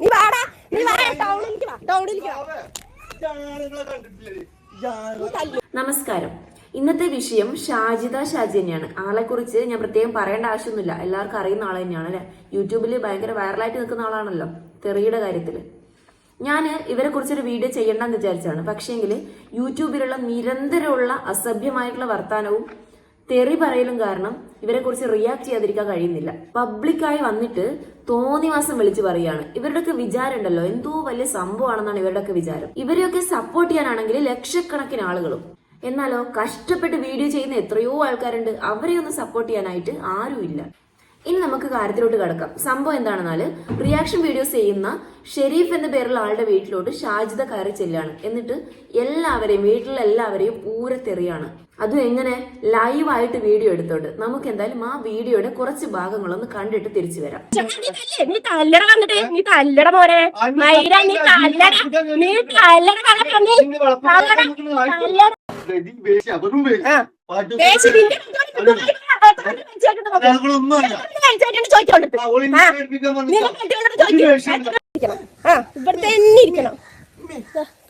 നീ വാടാ വാ നമസ്കാരം. ഇന്നത്തെ വിഷയം ഷാജിദ ഷാജി തന്നെയാണ്. ആളെക്കുറിച്ച് ഞാൻ പ്രത്യേകം പറയേണ്ട ആവശ്യമൊന്നുമില്ല. എല്ലാവർക്കും അറിയുന്ന ആൾ തന്നെയാണ് അല്ലെ? യൂട്യൂബിൽ ഭയങ്കര വൈറലായിട്ട് നിൽക്കുന്ന ആളാണല്ലോ തെറിയുടെ കാര്യത്തിൽ ഞാൻ ഇവരെ കുറിച്ചൊരു വീഡിയോ ചെയ്യണ്ടെന്ന് വിചാരിച്ചാണ് പക്ഷേങ്കിൽ യൂട്യൂബിലുള്ള നിരന്തരമുള്ള അസഭ്യമായിട്ടുള്ള വർത്തമാനവും തെറി പറയലും കാരണം ഇവരെ കുറിച്ച് റിയാക്ട് ചെയ്യാതിരിക്കാൻ കഴിയുന്നില്ല. പബ്ലിക്കായി വന്നിട്ട് തോന്നി മാസം വിളിച്ചു പറയുകയാണ് ഇവരുടെയൊക്കെ വിചാരം ഉണ്ടല്ലോ. എന്തോ വലിയ സംഭവമാണെന്നാണ് ഇവരുടെയൊക്കെ വിചാരം. ഇവരെയൊക്കെ സപ്പോർട്ട് ചെയ്യാനാണെങ്കിൽ ലക്ഷക്കണക്കിന് ആളുകളും. എന്നാലോ കഷ്ടപ്പെട്ട് വീഡിയോ ചെയ്യുന്ന എത്രയോ ആൾക്കാരുണ്ട്. അവരെ ഒന്ന് സപ്പോർട്ട് ചെയ്യാനായിട്ട് ആരുമില്ല. ഇനി നമുക്ക് കാര്യത്തിലോട്ട് കിടക്കാം. സംഭവം എന്താണെന്നാൽ റിയാക്ഷൻ വീഡിയോസ് ചെയ്യുന്ന ഷെരീഫ് എന്ന പേരുള്ള ആളുടെ വീട്ടിലോട്ട് ഷാജിദ കയറി ചെല്ലാണ്. എന്നിട്ട് എല്ലാവരെയും വീട്ടിലുള്ള എല്ലാവരെയും പൂരത്തെറിയാണ് അതും എങ്ങനെ ലൈവായിട്ട് വീഡിയോ എടുത്തോണ്ട്. നമുക്ക് എന്തായാലും ആ വീഡിയോയുടെ കുറച്ച് ഭാഗങ്ങളൊന്ന് കണ്ടിട്ട് തിരിച്ചു വരാം. നീ തല്ലട വന്നിട്ട് നീ തല്ലട മോനെ. മൈര നീ തല്ലട നീ തല്ലട തല്ലട ഇവിടെ തന്നെ ഇരിക്കണം.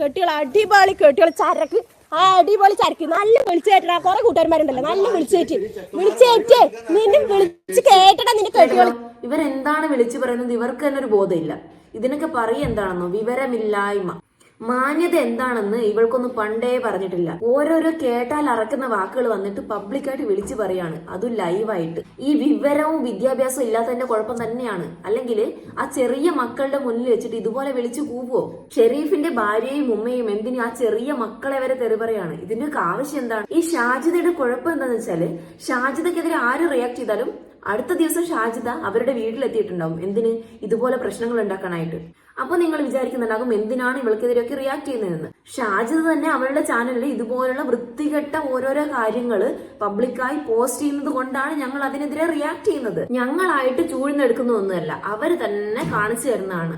കെട്ടികൾ അടിപൊളി കെട്ടികൾ ചരക്ക്. ആ അടിപൊളി ചരക്ക്. നല്ല വിളിച്ചു കേട്ടാ കൊറേ കൂട്ടുകാരന്മാരുണ്ടല്ലോ. നല്ല വിളിച്ചു കയറ്റി വിളിച്ചു കയറ്റി നിന്നെ വിളിച്ച് കേട്ടടാ നിന്റെ കെട്ടികൾ ഇവരെന്താണ് വിളിച്ചു പറയുന്നത്? ഇവർക്ക് തന്നെ ഒരു ബോധമില്ല. ഇതിനൊക്കെ പറയുക എന്താണെന്നോ? വിവരമില്ലായ്മ. മാന്യത എന്താണെന്ന് ഇവൾക്കൊന്നും പണ്ടേ പറഞ്ഞിട്ടില്ല. ഓരോരോ കേട്ടാൽ അറക്കുന്ന വാക്കുകൾ വന്നിട്ട് പബ്ലിക്കായിട്ട് വിളിച്ചു പറയാണ്. അതും ലൈവായിട്ട് ഈ വിവരവും വിദ്യാഭ്യാസവും ഇല്ലാത്തതിന്റെ കുഴപ്പം തന്നെയാണ്. അല്ലെങ്കിൽ ആ ചെറിയ മക്കളുടെ മുന്നിൽ വെച്ചിട്ട് ഇതുപോലെ വിളിച്ചു കൂവോ ഷെരീഫിന്റെ ഭാര്യയും ഉമ്മയും എന്തിനും ആ ചെറിയ മക്കളെ വരെ തെറി പറയാണ്? ഇതിന്റെയൊക്കെ ആവശ്യം എന്താണ്? ഈ ഷാജിദയുടെ കുഴപ്പം എന്താണെന്ന് വെച്ചാൽ ഷാജിദക്കെതിരെ ആര് റിയാക്ട് ചെയ്താലും അടുത്ത ദിവസം ഷാജിദ അവരുടെ വീട്ടിലെത്തിയിട്ടുണ്ടാവും. എന്തിന്? ഇതുപോലെ പ്രശ്നങ്ങൾ ഉണ്ടാക്കാനായിട്ട്. അപ്പൊ നിങ്ങൾ വിചാരിക്കുന്നുണ്ടാകും എന്തിനാണ് ഇവൾക്കെതിരെയൊക്കെ റിയാക്ട് ചെയ്യുന്നതെന്ന്? ഷാജിദ തന്നെ അവളുടെ ചാനലിൽ ഇതുപോലുള്ള വൃത്തികെട്ട ഓരോരോ കാര്യങ്ങൾ പബ്ലിക്കായി പോസ്റ്റ് ചെയ്യുന്നത് കൊണ്ടാണ് ഞങ്ങൾ അതിനെതിരെ റിയാക്ട് ചെയ്യുന്നത്. ഞങ്ങളായിട്ട് ചൂഴ്ന്നെടുക്കുന്ന ഒന്നുമല്ല അവർ തന്നെ കാണിച്ചു തരുന്നതാണ്.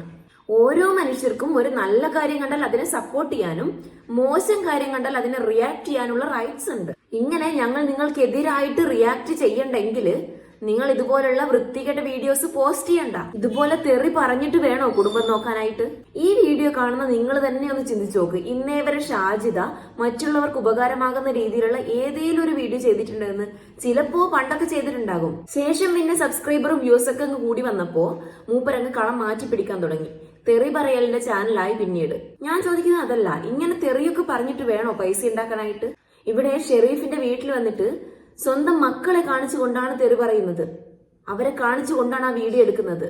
ഓരോ മനുഷ്യർക്കും ഒരു നല്ല കാര്യം കണ്ടാൽ അതിനെ സപ്പോർട്ട് ചെയ്യാനും മോശം കാര്യം കണ്ടാൽ അതിനെ റിയാക്ട് ചെയ്യാനുള്ള റൈറ്റ്സ് ഉണ്ട്. ഇങ്ങനെ ഞങ്ങൾ നിങ്ങൾക്കെതിരായിട്ട് റിയാക്ട് ചെയ്യണ്ടെങ്കിൽ നിങ്ങൾ ഇതുപോലുള്ള വൃത്തികെട്ട വീഡിയോസ് പോസ്റ്റ് ചെയ്യണ്ട. ഇതുപോലെ തെറി പറഞ്ഞിട്ട് വേണോ കുടുംബം നോക്കാനായിട്ട്? ഈ വീഡിയോ കാണുന്ന നിങ്ങൾ തന്നെ ഒന്ന് ചിന്തിച്ചു നോക്ക്. ഇന്നേ വരെ ഷാജിദ മറ്റുള്ളവർക്ക് ഉപകാരമാകുന്ന രീതിയിലുള്ള ഏതെങ്കിലും ഒരു വീഡിയോ ചെയ്തിട്ടുണ്ടെന്ന് ചിലപ്പോ പണ്ടൊക്കെ ചെയ്തിട്ടുണ്ടാകും. ശേഷം പിന്നെ സബ്സ്ക്രൈബറും വ്യൂസ് ഒക്കെ അങ്ങ് കൂടി വന്നപ്പോ മൂപ്പരങ്ങ് കളം മാറ്റി പിടിക്കാൻ തുടങ്ങി. തെറി പറയലിന്റെ ചാനലായി പിന്നീട്. ഞാൻ ചോദിക്കുന്നത് അതല്ല ഇങ്ങനെ തെറിയൊക്കെ പറഞ്ഞിട്ട് വേണോ പൈസ ഉണ്ടാക്കാനായിട്ട്? ഇവിടെ ഷെറീഫിന്റെ വീട്ടിൽ വന്നിട്ട് സ്വന്തം മക്കളെ കാണിച്ചുകൊണ്ടാണ് തെറി പറയുന്നത്. അവരെ കാണിച്ചുകൊണ്ടാണ് ആ വീഡിയോ എടുക്കുന്നത്.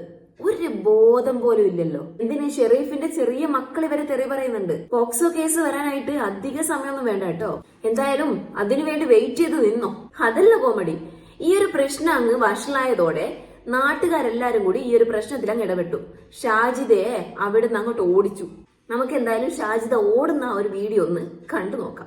ഒരു ബോധം പോലും ഇല്ലല്ലോ. എന്തിന് ഷെറീഫിന്റെ ചെറിയ മക്കൾ ഇവരെ തെറി പറയുന്നുണ്ട്? പോക്സോ കേസ് വരാനായിട്ട് അധിക സമയമൊന്നും വേണ്ട കേട്ടോ. എന്തായാലും അതിനുവേണ്ടി വെയിറ്റ് ചെയ്ത് നിന്നോ. അതല്ല കോമഡി. ഈ ഒരു പ്രശ്നം അങ്ങ് വഷളായതോടെ നാട്ടുകാരെല്ലാരും കൂടി ഈ ഒരു പ്രശ്നത്തിൽ അങ്ങ് ഇടപെട്ടു. ഷാജിദയെ അവിടുന്ന് അങ്ങോട്ട് ഓടിച്ചു. നമുക്ക് എന്തായാലും ഷാജിദ ഓടുന്ന ഒരു വീഡിയോ ഒന്ന് കണ്ടു നോക്കാം.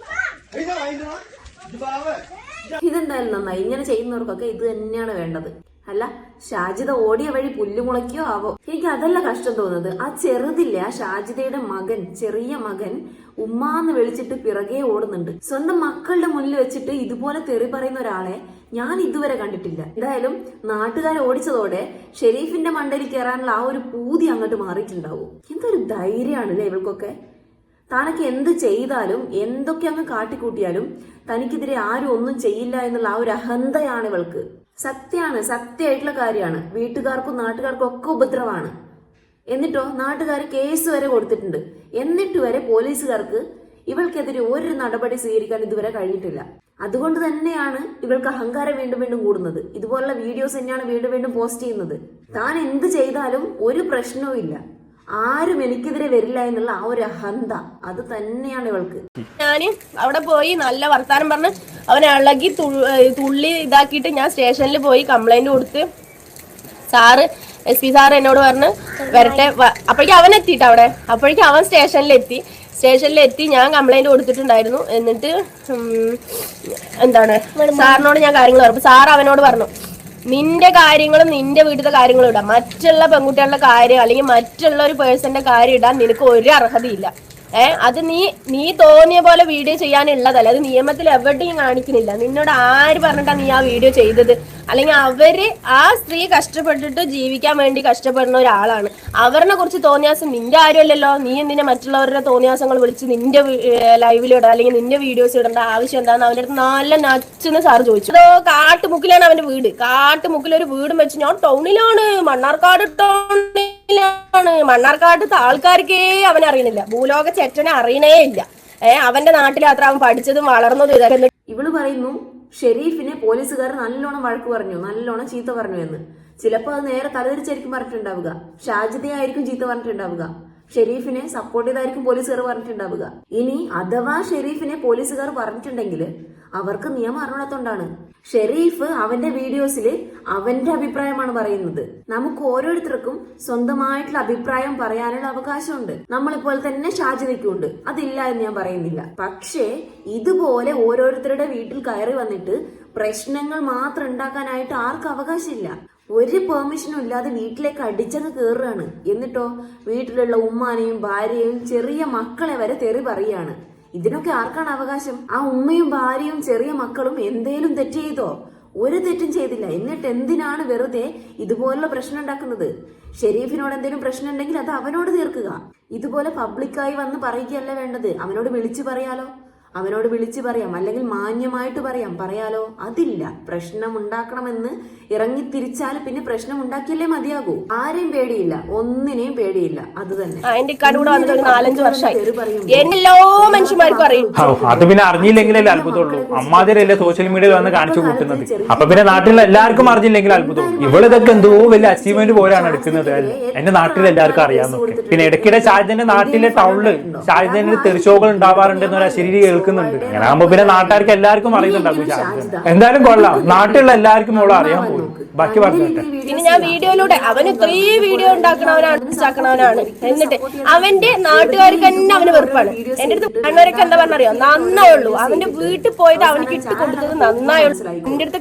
ഇതെന്തായാലും നന്നായി. ഇങ്ങനെ ചെയ്യുന്നവർക്കൊക്കെ ഇത് തന്നെയാണ് വേണ്ടത്. അല്ല ഷാജിത ഓടിയ വഴി പുല്ലുമുളയ്ക്കോ ആവോ? എനിക്ക് അതല്ല കഷ്ടം തോന്നുന്നത്. ആ ചെറുതില്ല ആ ഷാജിതയുടെ മകൻ ചെറിയ മകൻ ഉമ്മാന്ന് വിളിച്ചിട്ട് പിറകെ ഓടുന്നുണ്ട്. സ്വന്തം മക്കളുടെ മുന്നിൽ വെച്ചിട്ട് ഇതുപോലെ തെറി പറയുന്ന ഒരാളെ ഞാൻ ഇതുവരെ കണ്ടിട്ടില്ല. എന്തായാലും നാട്ടുകാർ ഓടിച്ചതോടെ ഷെരീഫിന്റെ മണ്ടയിൽ കയറാനുള്ള ആ ഒരു പൂതി അങ്ങോട്ട് മാറിയിട്ടുണ്ടാവും. എന്തൊരു ധൈര്യമാണല്ലേ ഇവൾക്കൊക്കെ? താനൊക്കെ എന്ത് ചെയ്താലും എന്തൊക്കെ അങ്ങ് കാട്ടിക്കൂട്ടിയാലും തനിക്കെതിരെ ആരും ഒന്നും ചെയ്യില്ല എന്നുള്ള ആ ഒരു അഹന്തയാണ് ഇവൾക്ക്. സത്യമാണ് സത്യമായിട്ടുള്ള കാര്യമാണ്. വീട്ടുകാർക്കും നാട്ടുകാർക്കും ഒക്കെ ഉപദ്രവമാണ് എന്നിട്ടോ നാട്ടുകാർ കേസ് വരെ കൊടുത്തിട്ടുണ്ട്. എന്നിട്ട് വരെ പോലീസുകാർക്ക് ഇവൾക്കെതിരെ ഒരു നടപടി സ്വീകരിക്കാൻ ഇതുവരെ കഴിഞ്ഞിട്ടില്ല. അതുകൊണ്ട് തന്നെയാണ് ഇവൾക്ക് അഹങ്കാരം വീണ്ടും വീണ്ടും കൂടുന്നത്. ഇതുപോലുള്ള വീഡിയോസ് തന്നെയാണ് വീണ്ടും വീണ്ടും പോസ്റ്റ് ചെയ്യുന്നത്. താൻ എന്ത് ചെയ്താലും ഒരു പ്രശ്നവും ഇല്ല. ആരും എനിക്കെതിരെ വരില്ല എന്നുള്ള ആ ഒരു അഹന്ത. അത് തന്നെയാണ് ഇവൾക്ക്. ഞാൻ അവിടെ പോയി നല്ല വർത്താനം പറഞ്ഞ് അവനെ ഇളകി തുള്ളി ഇതാക്കിയിട്ട് ഞാൻ സ്റ്റേഷനിൽ പോയി കംപ്ലൈന്റ് കൊടുത്ത് സാറ് എസ് പി സാർ എന്നോട് പറഞ്ഞ് വരട്ടെ അപ്പോഴേക്കും അവൻ എത്തിയിട്ട് അവിടെ? അപ്പോഴേക്കും അവൻ സ്റ്റേഷനിലെത്തി സ്റ്റേഷനിലെത്തി ഞാൻ കംപ്ലൈന്റ് കൊടുത്തിട്ടുണ്ടായിരുന്നു. എന്നിട്ട് എന്താണ്? സാറിനോട് ഞാൻ കാര്യങ്ങൾ പറഞ്ഞു. സാർ അവനോട് പറഞ്ഞു നിന്റെ കാര്യങ്ങളും നിന്റെ വീട്ടിലെ കാര്യങ്ങളും ഇടാം. മറ്റുള്ള പെൺകുട്ടികളുടെ കാര്യം അല്ലെങ്കിൽ മറ്റുള്ള ഒരു പേഴ്സന്റെ കാര്യം ഇടാൻ നിനക്ക് ഒരു അർഹതയില്ല. ഏ അത് നീ നീ തോന്നിയ പോലെ വീഡിയോ ചെയ്യാനുള്ളതല്ല. അത് നിയമത്തിൽ എവിടെയും കാണിക്കുന്നില്ല. നിന്നോട് ആര് പറഞ്ഞിട്ടാ നീ ആ വീഡിയോ ചെയ്തത്? അല്ലെങ്കിൽ അവർ ആ സ്ത്രീ കഷ്ടപ്പെട്ടിട്ട് ജീവിക്കാൻ വേണ്ടി കഷ്ടപ്പെടുന്ന ഒരാളാണ്. അവരെ കുറിച്ച് തോന്നിയാസം നിന്റെ ആരുമല്ലല്ലോ? നീ എന്തിനാ മറ്റുള്ളവരുടെ തോന്നിയാസങ്ങൾ വിളിച്ച് നിന്റെ ലൈവിൽ ഇടാം അല്ലെങ്കിൽ നിന്റെ വീഡിയോസ് ഇടേണ്ട? ആവശ്യം എന്താന്ന് അവന്റെ അടുത്ത് നല്ല നച്ചെന്ന് സാർ ചോദിച്ചു. അതോ കാട്ടുമുക്കിലാണ് അവന്റെ വീട്. കാട്ടുമുക്കിൽ ഒരു വീടും വെച്ച് ഞാൻ ടൗണിലാണ് മണ്ണാർക്കാട് ടൗണിലാണ് മണ്ണാർക്കാട്ടത്തെ ആൾക്കാർക്കേ അവനെ അറിയണില്ല. ഭൂലോക ചെറ്റനെ അറിയണേ ഇല്ല. ഏഹ് അവന്റെ നാട്ടിൽ അത്ര അവൻ പഠിച്ചതും വളർന്നതും ഇതൊക്കെ ഇവൾ പറയുന്നു ഷെരീഫിനെ പോലീസുകാർ നല്ലോണം വഴക്ക് പറഞ്ഞു നല്ലോണം ചീത്ത പറഞ്ഞു എന്ന്. ചിലപ്പോൾ അത് നേരെ തലതിരിച്ചായിരിക്കും പറഞ്ഞിട്ടുണ്ടാവുക. ഷാജിദയായിരിക്കും ചീത്ത പറഞ്ഞിട്ടുണ്ടാവുക. ഷെരീഫിനെ സപ്പോർട്ട് ചെയ്തായിരിക്കും പോലീസുകാർ പറഞ്ഞിട്ടുണ്ടാവുക. ഇനി അഥവാ ഷെരീഫിനെ പോലീസുകാർ പറഞ്ഞിട്ടുണ്ടെങ്കിൽ അവർക്ക് നിയമം അറിഞ്ഞത്തോണ്ടാണ് ഷെരീഫ് അവന്റെ വീഡിയോസിൽ അവന്റെ അഭിപ്രായമാണ് പറയുന്നത്. നമുക്ക് ഓരോരുത്തർക്കും സ്വന്തമായിട്ടുള്ള അഭിപ്രായം പറയാനുള്ള അവകാശമുണ്ട്. നമ്മളിപ്പോലെ തന്നെ ഷാജി നിൽക്കുന്നുണ്ട് അതില്ല എന്ന് ഞാൻ പറയുന്നില്ല. പക്ഷേ ഇതുപോലെ ഓരോരുത്തരുടെ വീട്ടിൽ കയറി വന്നിട്ട് പ്രശ്നങ്ങൾ മാത്രം ഉണ്ടാക്കാനായിട്ട് ആർക്കും അവകാശമില്ല. ഒരു പെർമിഷനും ഇല്ലാതെ വീട്ടിലേക്ക് അടിച്ചങ്ങ് കയറുകയാണ് എന്നിട്ടോ വീട്ടിലുള്ള ഉമ്മാനെയും ഭാര്യയും ചെറിയ മക്കളെ വരെ തെറി പറയാണ് ഇതിനൊക്കെ ആർക്കാണ് അവകാശം? ആ ഉമ്മയും ഭാര്യയും ചെറിയ മക്കളും എന്തേലും തെറ്റ് ചെയ്തോ? ഒരു തെറ്റും ചെയ്തില്ല. എന്നിട്ട് എന്തിനാണ് വെറുതെ ഇതുപോലുള്ള പ്രശ്നം ഉണ്ടാക്കുന്നത്? ഷെരീഫിനോട് എന്തെങ്കിലും പ്രശ്നം ഉണ്ടെങ്കിൽ അത് അവനോട് തീർക്കുക. ഇതുപോലെ പബ്ലിക്കായി വന്ന് പറയുകയല്ല വേണ്ടത്. അവനോട് വിളിച്ചു പറയാലോ. അവനോട് വിളിച്ചു പറയാം അല്ലെങ്കിൽ മാന്യമായിട്ട് പറയാം പറയാലോ? അതില്ല. പ്രശ്നം ഉണ്ടാക്കണമെന്ന് ഇറങ്ങി തിരിച്ചാൽ പിന്നെ പ്രശ്നം ഉണ്ടാക്കിയല്ലേ മതിയാകൂ. ആരെയും പേടിയില്ല ഒന്നിനെയും പേടിയില്ല. അത് തന്നെ. വന്നിട്ട് നാലഞ്ച് വർഷമായി. എല്ലാ മനുഷ്യന്മാർക്കും അറിയും. അത് പിന്നെ അറിഞ്ഞില്ലെങ്കിലല്ലേ അത്ഭുതമുള്ളൂ. അമ്മാതിരല്ലേ സോഷ്യൽ മീഡിയയിൽ വന്ന് കാണിച്ചു കൂട്ടുന്നത്? അപ്പൊ പിന്നെ നാട്ടിലെ എല്ലാവർക്കും അറിഞ്ഞില്ലെങ്കിൽ അത്ഭുതമുള്ളൂ ഇവളിതൊക്കെ എന്തോ വലിയ അച്ചീവ്മെന്റ് പോലെയാണ് എടുക്കുന്നത്. എന്റെ നാട്ടിൽ എല്ലാവർക്കും അറിയാമെന്നൊക്കെ പിന്നെ ഇടയ്ക്കിടെ ഷാജന്റെ നാട്ടിലെ ടൗണിൽ ഷാജന്റെ തെറിശോകൾ ഉണ്ടാവാറുണ്ട് എന്നൊരു ശരീരം കേൾക്കുന്നുണ്ട്. അങ്ങനെ ആകുമ്പോ പിന്നെ നാട്ടുകാർക്ക് എല്ലാവർക്കും അറിയുന്നുണ്ടാകും ഷാജിന്റെ എന്തായാലും കൊള്ളാം. നാട്ടിലുള്ള എല്ലാവർക്കും അവളെ അറിയാൻ പോകും. ബാക്കി പറഞ്ഞിട്ട്. പിന്നെ ഞാൻ വീഡിയോയിലൂടെ അവൻ ഇത്രയും വീഡിയോ ഉണ്ടാക്കണവനാണ് ഉണ്ടാക്കണവനാണ്. എന്നിട്ട് അവന്റെ നാട്ടുകാർക്ക് തന്നെ അവന് വെറുപ്പാണ്. എന്റെ അടുത്ത് കണ്ണവരൊക്കെ എന്താ പറഞ്ഞറിയോ? നന്നായുള്ളൂ. അവന്റെ വീട്ടിൽ പോയത് അവനിക്ക് ഇട്ട് കൊടുത്തത് നന്നായുള്ളൂ. എന്റെ അടുത്ത്